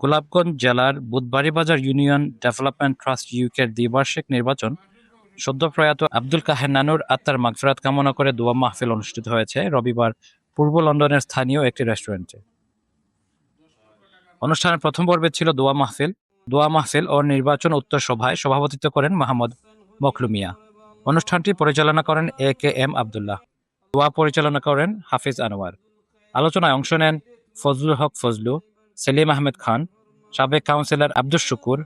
গোলাপগঞ্জ জেলার Budhbaribazar union development trust ইউকের দ্বিবার্ষিক নির্বাচন সদ্য প্রয়াত আব্দুল কাহের নানুর আত্মার মাগফিরাত কামনা করে দোয়া মাহফিল অনুষ্ঠিত হয়েছে। রবিবার পূর্ব লন্ডনের স্থানীয় একটি রেস্টুরেন্টে। অনুষ্ঠানের প্রথম পর্বে ছিল দোয়া মাহফিল। দোয়া মাহফিল ও নির্বাচন উত্তর সভায় সভাপতিত্ব করেন মাহমুদ মখলুমিয়া। অনুষ্ঠানটি পরিচালনা করেন এ কে এম আবদুল্লাহ। দোয়া পরিচালনা করেন হাফিজ আনোয়ার। আলোচনায় অংশ নেন ফজলুল হক ফজলু। সেলিম আহমেদ খান, সাবেক কাউন্সিলর আব্দুল শুকুর,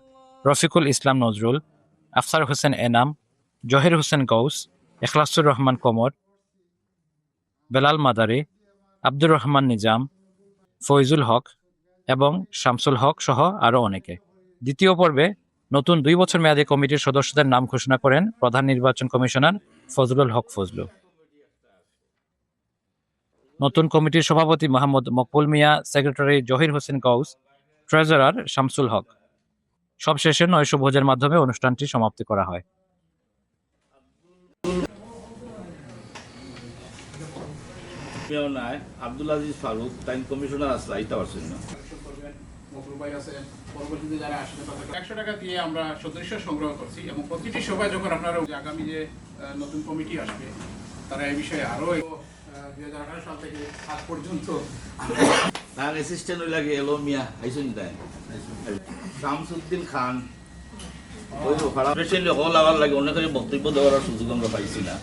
রফিকুল ইসলাম নজরুল, আফসার হোসেন এনাম, জহির হোসেন গৌস, এখলাসুর রহমান কমর, বেলাল মাদারি, আব্দুর রহমান নিজাম, ফৈজুল হক এবং শামসুল হক সহ আরও অনেকে। দ্বিতীয় পর্বে নতুন দুই বছর মেয়াদী কমিটির সদস্যদের নাম ঘোষণা করেন প্রধান নির্বাচন কমিশনার ফজলুল হক ফজলু। নতুন কমিটির সভাপতি মোহাম্মদ মকবুল মিয়া সেক্রেটারি জহির হোসেন গৌস ট্রেজারার শামসুল হক। সবশেষে নয়শো ভোজের মাধ্যমে অনুষ্ঠানটি সমাপ্তি করা হয়। নাই। আব্দুল আজিজ ফারুক টাইম কমিশনার আসলে আইতে পারছেন না। পরবর্তীতে যারা আসবে তাদের একশো টাকা দিয়ে আমরা সদস্য সংগ্রহ করছি এবং প্রতিটি সভায় যখন আপনারা আগামী যে নতুন কমিটি আসবে তারা এই বিষয়ে আরও দুই হাজার আঠারো সাল থেকে আজ পর্যন্ত তার অ্যাসিস্ট্যান্ট হইলা গিয়ে এলো মিয়া আইসুন তাই শামসুদ্দিন খান হল আবার লাগে অনেক বক্তব্য দেওয়ার সুযোগ আমরা পাইছি না.